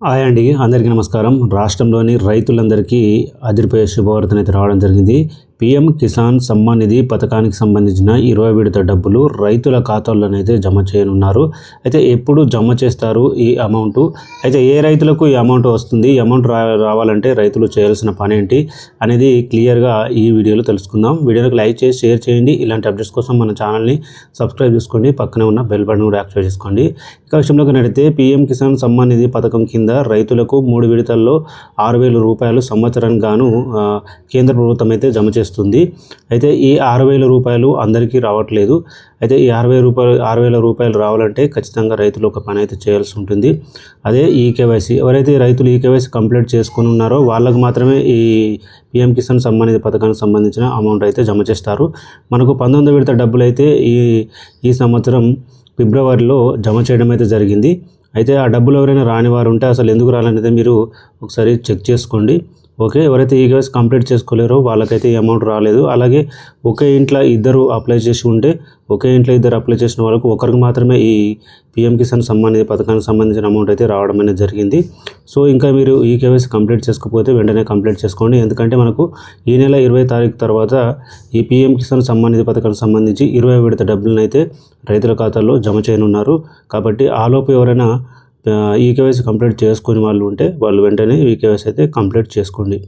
Hi అండి అందరికీ నమస్కారం. రాష్ట్రంలోని రైతులందరికీ అదిరిపోయే శుభవార్తనైతే రావడం జరిగింది. పిఎం కిసాన్ సమ్మాన్ నిధి పథకానికి సంబంధించిన ఇరవై విడత డబ్బులు రైతుల ఖాతాల్లోనైతే జమ చేయనున్నారు. అయితే ఎప్పుడు జమ చేస్తారు ఈ అమౌంట్? అయితే ఏ రైతులకు ఈ అమౌంట్ వస్తుంది? ఈ అమౌంట్ రా రావాలంటే రైతులు చేయాల్సిన పని ఏంటి అనేది క్లియర్గా ఈ వీడియోలో తెలుసుకుందాం. వీడియోకి లైక్ చేసి షేర్ చేయండి. ఇలాంటి అప్డేట్స్ కోసం మన ఛానల్ని సబ్స్క్రైబ్ చేసుకోండి. పక్కనే ఉన్న బెల్ బటన్ కూడా యాక్టివేట్ చేసుకోండి. ఇక విషయంలోకి నడితే పిఎం కిసాన్ సమ్మాన్ నిధి పథకం కింద రైతులకు మూడు విడతల్లో ఆరు వేల రూపాయలు సంవత్సరానికి గాను కేంద్ర ప్రభుత్వం అయితే జమ చేస్తుంది. అయితే ఈ ఆరు వేల రూపాయలు అందరికీ రావట్లేదు. అయితే ఈ అరవై రూపాయలు ఆరు వేల రూపాయలు రావాలంటే ఖచ్చితంగా రైతులు ఒక పని అయితే చేయాల్సి ఉంటుంది. అదే ఈ కేవైసీ ఎవరైతే రైతులు ఈ కేవైసీ కంప్లీట్ చేసుకుని ఉన్నారో వాళ్ళకు మాత్రమే ఈ పిఎం కిసాన్ సంబంధిత పథకానికి సంబంధించిన అమౌంట్ అయితే జమ చేస్తారు. మనకు పంతొమ్మిది విడత డబ్బులు అయితే ఈ ఈ సంవత్సరం ఫిబ్రవరిలో జమ చేయడం అయితే జరిగింది. అయితే ఆ డబ్బులు ఎవరైనా రాని వారు ఉంటే అసలు ఎందుకు రాలనేది మీరు ఒకసారి చెక్ చేసుకోండి. ఓకే ఎవరైతే ఈ కంప్లీట్ చేసుకోలేరో వాళ్ళకైతే ఈ అమౌంట్ రాలేదు. అలాగే ఒకే ఇంట్లో ఇద్దరు అప్లై చేసి ఉంటే ఒకే ఇంట్లో ఇద్దరు అప్లై చేసిన వాళ్ళకు ఒకరికి మాత్రమే ఈ పిఎం కిసాన్ సంబంధిత పథకానికి సంబంధించిన అమౌంట్ అయితే రావడం అనేది జరిగింది. సో ఇంకా మీరు ఈ కేవైసీ కంప్లీట్ చేసుకోకపోతే వెంటనే కంప్లీట్ చేసుకోండి. ఎందుకంటే మనకు ఈ నెల ఇరవై తారీఖు తర్వాత ఈ పిఎం కిసాన్ సంబంధిత పథకానికి సంబంధించి ఇరవై విడత డబ్బులను అయితే రైతుల ఖాతాల్లో జమ చేయనున్నారు. కాబట్టి ఆలోపు ఎవరైనా ఈకేవైసీ ఈ కేవైసీ కంప్లీట్ చేసుకుని వాళ్ళు ఉంటే వాళ్ళు వెంటనే ఈ అయితే కంప్లీట్ చేసుకోండి.